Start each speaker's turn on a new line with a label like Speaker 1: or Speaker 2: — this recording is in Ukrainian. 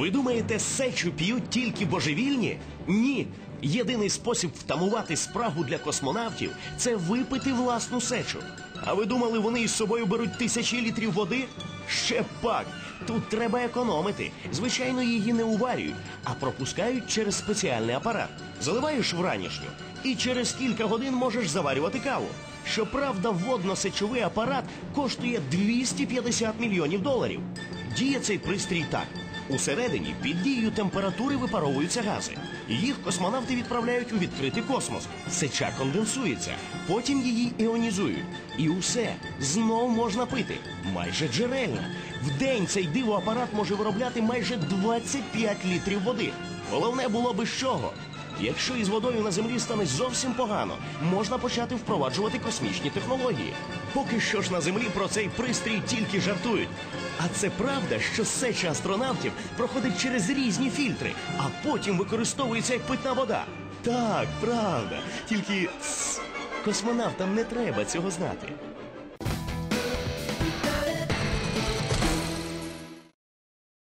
Speaker 1: Ви думаєте, сечу п'ють тільки божевільні? Ні. Єдиний спосіб втамувати спрагу для космонавтів це випити власну сечу. А ви думали, вони із собою беруть тисячі літрів води? Ще пак. Тут треба економити. Звичайно, її не уварюють, а пропускають через спеціальний апарат. Заливаєш в ранішню, і через кілька годин можеш заварювати каву. Щоправда, водно-сечовий апарат коштує 250 мільйонів доларів. Діє цей пристрій так. Усередині під дією температури випаровуються гази. Їх космонавти відправляють у відкритий космос. Сеча конденсується, потім її іонізують. І усе знов можна пити. Майже джерельно. В день цей дивоапарат може виробляти майже 25 літрів води. Головне було би з чого. Якщо із водою на землі стане зовсім погано, можна почати впроваджувати космічні технології. Поки що ж на землі про цей пристрій тільки жартують. А це правда, що сеча астронавтів проходить через різні фільтри, а потім використовується як питна вода. Так, правда. Тільки космонавтам не треба цього знати.